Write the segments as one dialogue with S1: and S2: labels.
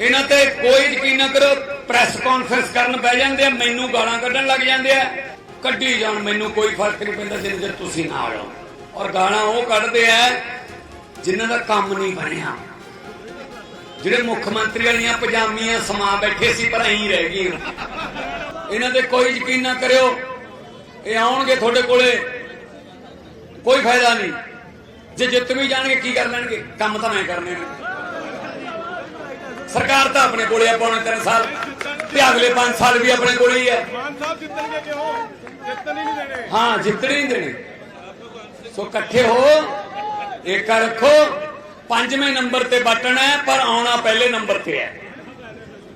S1: ਇਹਨਾਂ ਤੇ ਕੋਈ ਯਕੀਨ ਨਾ ਕਰੋ ਪ੍ਰੈਸ ਕਾਨਫਰੰਸ ਕਰਨ ਬਹਿ ਜਾਂਦੇ ਆ, ਮੈਨੂੰ ਗਾਲਾਂ ਕੱਢਣ ਲੱਗ ਜਾਂਦੇ ਆ। ਕੱਢੀ ਜਾਣ, ਮੈਨੂੰ ਕੋਈ ਫ਼ਰਕ ਨਹੀਂ ਪੈਂਦਾ ਜਿੰਨੇ ਚਿਰ ਤੁਸੀਂ ਨਾ ਹੋ ਔਰ ਗਾਲਾਂ ਉਹ ਕੱਢਦੇ ਆ ਜਿਨ੍ਹਾਂ ਦਾ ਕੰਮ ਨਹੀਂ ਬਣਿਆ। ਜਿਹੜੇ ਮੁੱਖ ਮੰਤਰੀ ਵਾਲੀਆਂ ਪਜਾਮੀਆਂ ਸਮਾ ਬੈਠੇ ਸੀ, ਪਰ ਐਂ ਰਹਿ ਗਈਆਂ। ਇਹਨਾਂ ਤੇ ਕੋਈ ਯਕੀਨ ਨਾ ਕਰਿਓ, ਇਹ ਆਉਣਗੇ ਤੁਹਾਡੇ ਕੋਲੇ। ਕੋਈ ਫਾਇਦਾ ਨਹੀਂ। ਜੇ ਜਿੱਤ ਵੀ ਜਾਣਗੇ, ਕੀ ਕਰ ਲੈਣਗੇ? ਕੰਮ ਤਾਂ ਮੈਂ ਕਰਨੇ ਨੇ ਸਰਕਾਰ ਤਾਂ ਆਪਣੇ ਕੋਲੇ ਆ ਪੌਣੇ 3 ਸਾਲ। ਤੇ ਅਗਲੇ 5 ਸਾਲ ਵੀ ਆਪਣੇ ਕੋਲੇ ਹੀ ਹੈ
S2: ਮਾਨ ਸਾਹਿਬ ਜਿੱਤਣਗੇ ਕਿਉਂ? ਜਿੱਤਣ ਹੀ ਨਹੀਂ ਦੇਣੇ।
S1: ਹਾਂ ਜਿੱਤਣੇ ਨਹੀਂ ਦੇਣੇ। ਸੋ ਇਕੱਠੇ ਹੋ ਏਕਾ ਰੱਖੋ। ਪੰਜਵੇਂ ਨੰਬਰ ਤੇ ਬਟਨ ਹੈ ਪਰ ਆਉਣਾ ਪਹਿਲੇ ਨੰਬਰ ਤੇ ਹੈ।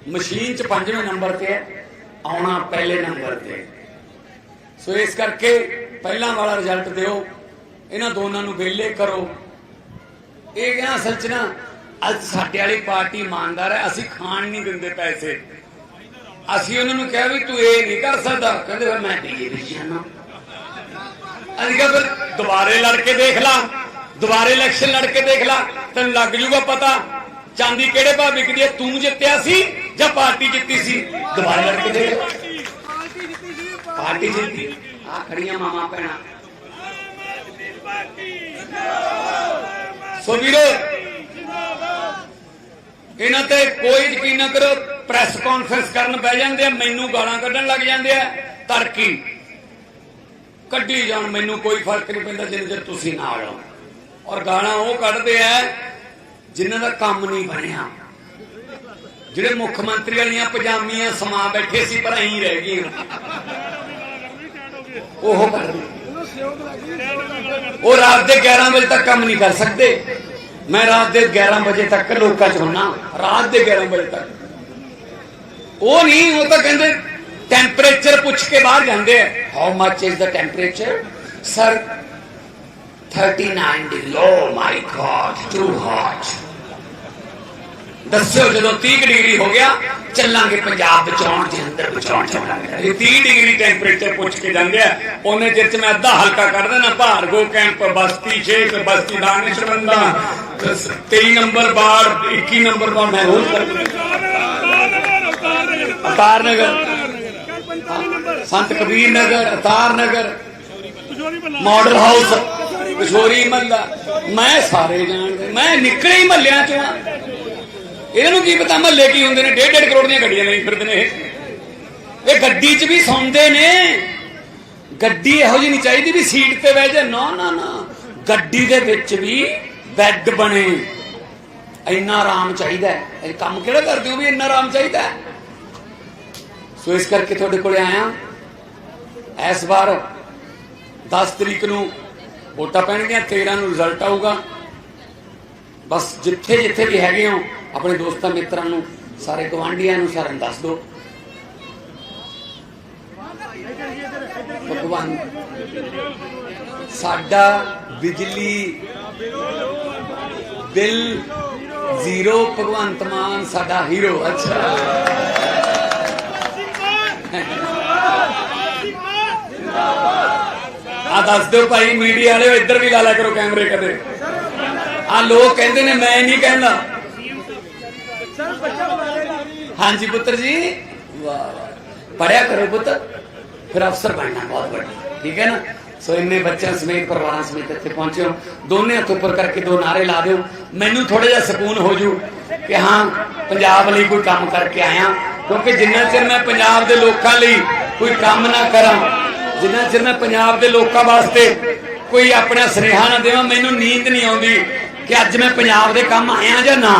S1: ਮਸ਼ੀਨ 'ਚ ਪੰਜਵੇਂ ਨੰਬਰ ਤੇ ਹੈ ਆਉਣਾ ਪਹਿਲੇ ਨੰਬਰ ਤੇ ਹੈ। ਸੋ ਇਸ ਕਰਕੇ ਪਹਿਲਾਂ ਵਾਲਾ ਰਿਜ਼ਲਟ ਦਿਓ। ਇਹਨਾਂ ਦੋਨਾਂ ਨੂੰ ਵਿਹਲੇ ਕਰੋ। ਇਹ ਕਹਿੰਦਾ ਅਸਲ 'ਚ ਨਾ ਅੱਜ ਸਾਡੇ ਵਾਲੀ ਪਾਰਟੀ ਇਮਾਨਦਾਰ ਹੈ, ਅਸੀਂ ਖਾਣ ਨਹੀਂ ਦਿੰਦੇ ਪੈਸੇ। ਅਸੀਂ ਉਹਨਾਂ ਨੂੰ ਕਿਹਾ ਵੀ ਤੂੰ ਇਹ ਨਹੀਂ ਕਰ ਸਕਦਾ। ਕਹਿੰਦੇ ਫਿਰ ਮੈਂ ਡੀਏ ਵਿੱਚ ਜਾਣਾ। ਅਸੀਂ ਕਿਹਾ ਫਿਰ ਦੁਬਾਰੇ ਲੜ ਕੇ ਦੇਖ ਲਾ। ਦੁਬਾਰੇ ਇਲੈਕਸ਼ਨ ਲੜ ਕੇ ਦੇਖ ਲਾ। ਤੈਨੂੰ ਲੱਗ ਜੂਗਾ ਪਤਾ ਚਾਂਦੀ ਕਿਹੜੇ ਭਾਅ ਵਿਕਦੀ ਹੈ, ਤੂੰ ਜਿੱਤਿਆ ਸੀ ਜਾਂ ਪਾਰਟੀ ਜਿੱਤੀ ਸੀ? ਦੁਬਾਰੇ ਲੜ ਕੇ ਦੇਖ ਪਾਰਟੀ ਜਿੱਤੀ। ਆ ਖੜੀਆਂ ਮਾਮਾ ਭੈਣਾਂ। ਸੋ ਵੀਰੋ ਇਹਨਾਂ ਤੇ ਕੋਈ ਯਕੀਨ ਨਾ ਕਰੋ ਪ੍ਰੈਸ ਕਾਨਫਰੰਸ ਕਰਨ ਬਹਿ ਜਾਂਦੇ ਆ, ਮੈਨੂੰ ਗਾਲਾਂ ਕੱਢਣ ਲੱਗ ਜਾਂਦੇ ਆ, ਤਰਕੀ। ਕੱਢੀ ਜਾਣ, ਮੈਨੂੰ ਕੋਈ ਫ਼ਰਕ ਨਹੀਂ ਪੈਂਦਾ ਜਿੰਨੇ ਚਿਰ ਤੁਸੀਂ ਨਾਲ ਹੋ। ਔਰ ਗਾਲਾਂ ਉਹ ਕੱਢਦੇ ਆ ਜਿਨ੍ਹਾਂ ਦਾ ਕੰਮ ਨਹੀਂ ਬਣਿਆ। ਜਿਹੜੇ ਮੁੱਖ ਮੰਤਰੀ ਵਾਲੀਆਂ ਪਜਾਮੀਆਂ ਸਮਾ ਬੈਠੇ ਸੀ, ਪਰ ਐਂ ਰਹਿ ਗਈਆਂ। ਉਹ ਕਰਦੇ ਉਹ ਰਾਤ ਦੇ 11 ਵਜੇ ਤੱਕ ਕੰਮ ਨਹੀਂ ਕਰ ਸਕਦੇ। ਮੈਂ ਰਾਤ ਦੇ 11 ਵਜੇ ਤੱਕ ਲੋਕਾਂ ਚ ਹੁੰਨਾ, ਰਾਤ ਦੇ 11 ਵਜੇ ਤੱਕ। ਉਹ ਨਹੀਂ ਉਹ ਤਾਂ ਕਹਿੰਦੇ ਟੈਂਪਰੇਚਰ ਪੁੱਛ ਕੇ ਬਾਹਰ ਜਾਂਦੇ ਆ। How much is the temperature sir 39 degree oh my God too hot ਦੱਸਿਓ ਜਦੋਂ 30 ਡਿਗਰੀ ਹੋ ਗਿਆ ਚੱਲਾਂਗੇ ਪੰਜਾਬ ਬਚਾਉਣ ਦੇ ਅੰਦਰ ਬਚਾਉਣ ਚੱਲਾਂਗੇ ਇਹ 30 ਡਿਗਰੀ ਟੈਂਪਰੇਚਰ ਪੁੱਛ ਕੇ ਜਾਂਦੇ ਆ। ਉਹਨੇ ਚਿਰ ਚ ਮੈਂ ਅੱਧਾ ਹਲਕਾ ਕਰ ਦੇਣਾ ਭਾਰਗੋ ਕੈਂਪ, ਬਸਤੀ ਸ਼ੇਖ ਬਸਤੀ ਦਾਨਿਸ਼ਬੰਦਾ 23 ਨੰਬਰ ਬਾੜ 21 ਨੰਬਰ ਬਾੜ ਮੈਂ ਰੋਜ਼ ਕਰ ਅਤਾਰ ਨਗਰ ਸੰਤ ਕਬੀਰ ਨਗਰ ਅਤਾਰ ਨਗਰ ਮਾਡਲ ਹਾਊਸ ਕਿਸ਼ੋਰੀ ਮੱਲਾ। ਮੈਂ ਸਾਰੇ ਜਾਣਦੇ, ਮੈਂ ਨਿਕਲੇ ਹੀ ਮੱਲਿਆਂ ਚੋਂ ਇਹਨਾਂ ਨੂੰ ਕੀ ਪਤਾ ਮਹੱਲੇ ਕੀ ਹੁੰਦੇ ਨੇ ਡੇਢ ਡੇਢ ਕਰੋੜ ਦੀਆਂ ਗੱਡੀਆਂ ਲਈ ਫਿਰਦੇ ਨੇ ਇਹ। ਗੱਡੀ 'ਚ ਵੀ ਸੌਂਦੇ ਨੇ। ਗੱਡੀ ਇਹੋ ਜਿਹੀ ਨਹੀਂ ਚਾਹੀਦੀ ਵੀ ਸੀਟ ਤੇ ਬਹਿ ਜਾ ਨਾ ਨਾ ਨਾ। ਗੱਡੀ ਦੇ ਵਿੱਚ ਵੀ ਬੈੱਡ ਬਣੇ। ਇੰਨਾ ਆਰਾਮ ਚਾਹੀਦਾ ਇਹ ਕੰਮ ਕਿਹੜਾ ਕਰਦੇ ਹੋ ਵੀ ਇੰਨਾ ਆਰਾਮ ਚਾਹੀਦਾ ਸੋ ਇਸ ਕਰਕੇ ਤੁਹਾਡੇ ਕੋਲੇ ਆਇਆ ਇਸ ਵਾਰ 10 ਤਰੀਕ ਨੂੰ ਵੋਟਾਂ ਪੈਣਗੀਆਂ 13 ਨੂੰ ਰਿਜ਼ਲਟ ਆਊਗਾ। ਬਸ ਜਿੱਥੇ ਜਿੱਥੇ ਵੀ ਹੈਗੇ ਹੋ ਆਪਣੇ ਦੋਸਤਾਂ ਮਿੱਤਰਾਂ ਨੂੰ, ਸਾਰੇ ਗਵਾਂਢੀਆਂ ਨੂੰ ਸਾਰਿਆਂ ਦੱਸ ਦਿਓ। ਭਗਵਾਨ, ਸਾਡਾ ਬਿਜਲੀ ਬਿੱਲ ਜ਼ੀਰੋ, ਭਗਵੰਤ ਮਾਨ ਸਾਡਾ ਹੀਰੋ। ਅੱਛਾ। ਆ ਦੱਸ ਦਿਓ ਭਾਈ, ਮੀਡੀਆ ਵਾਲਿਓ ਇੱਧਰ ਵੀ ਲਾ ਲਿਆ ਕਰੋ ਕੈਮਰੇ ਕਦੇ। ਆ ਲੋਕ ਕਹਿੰਦੇ ਨੇ, ਮੈਂ ਨਹੀਂ ਕਹਿੰਦਾ। ਹਾਂਜੀ ਪੁੱਤਰ ਜੀ। ਵਾਹ ਵਾਹ। ਪੜਿਆ ਕਰੋ ਪੁੱਤਰ ਫਿਰ ਅਫਸਰ ਬਣਨਾ ਬਹੁਤ ਵੱਡਾ। ਠੀਕ ਹੈ ਨਾ? ਸੋ ਇੰਨੇ ਬੱਚਿਆਂ ਸਮੇਤ, ਪਰਿਵਾਰਾਂ ਸਮੇਤ ਇੱਥੇ ਪਹੁੰਚੇ ਹੋ ਦੋਨੇ ਹੱਥ ਉੱਪਰ ਕਰਕੇ ਦੋ ਨਾਰੇ ਲਾ ਦਿਓ। ਮੈਨੂੰ ਥੋੜਾ ਜਿਹਾ ਸਕੂਨ ਹੋ ਜੂ ਕਿ ਹਾਂ, ਪੰਜਾਬ ਲਈ ਕੋਈ ਕੰਮ ਕਰਕੇ ਆਇਆ। ਕਿਉਂਕਿ ਜਿੰਨਾ ਚਿਰ ਮੈਂ ਪੰਜਾਬ ਦੇ ਲੋਕਾਂ ਲਈ ਕੋਈ ਕੰਮ ਨਾ ਕਰਾਂ, ਜਿੰਨਾ ਚਿਰ ਮੈਂ ਪੰਜਾਬ ਦੇ ਲੋਕਾਂ ਵਾਸਤੇ ਕੋਈ ਆਪਣਾ ਸੁਨੇਹਾ ਨਾ ਦੇਵਾਂ, ਮੈਨੂੰ ਨੀਂਦ ਨਹੀਂ ਆਉਂਦੀ ਕਿ ਅੱਜ ਮੈਂ ਪੰਜਾਬ ਦੇ ਕੰਮ ਆਇਆ ਜਾਂ ਨਾ।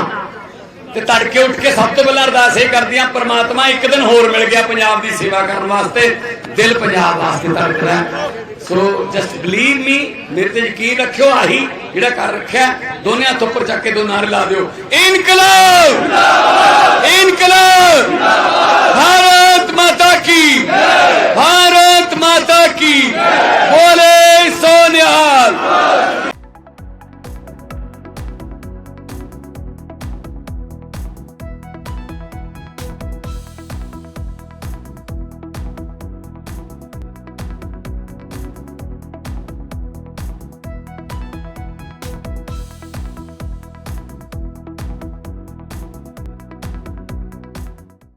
S1: ਤੇ ਤੜਕੇ ਉੱਠ ਕੇ ਸਭ ਤੋਂ ਪਹਿਲਾਂ ਅਰਦਾਸ ਇਹ ਕਰਦੀਆਂ ਪ੍ਰਮਾਤਮਾ ਇੱਕ ਦਿਨ ਹੋਰ ਮਿਲ ਗਿਆ ਪੰਜਾਬ ਦੀ ਸੇਵਾ ਕਰਨ ਵਾਸਤੇ। ਦਿਲ ਪੰਜਾਬ ਵਾਸਤੇ ਤੜਕਦਾ ਸੋ ਜਸਟ ਬਲੀਵ ਮੀ ਮੇਰੇ ਤੇ ਯਕੀਨ ਰੱਖਿਓ ਆਹੀ ਜਿਹੜਾ ਕਰ ਰੱਖਿਆ ਦੋਨੇ ਹੱਥ ਉੱਪਰ ਚੱਕ ਕੇ ਦੋ ਨਾਰੇ ਲਾ ਦਿਓ। ਇਨਕਲਾਬ! ਇਨਕਲਾਬ! ਭਾਰਤ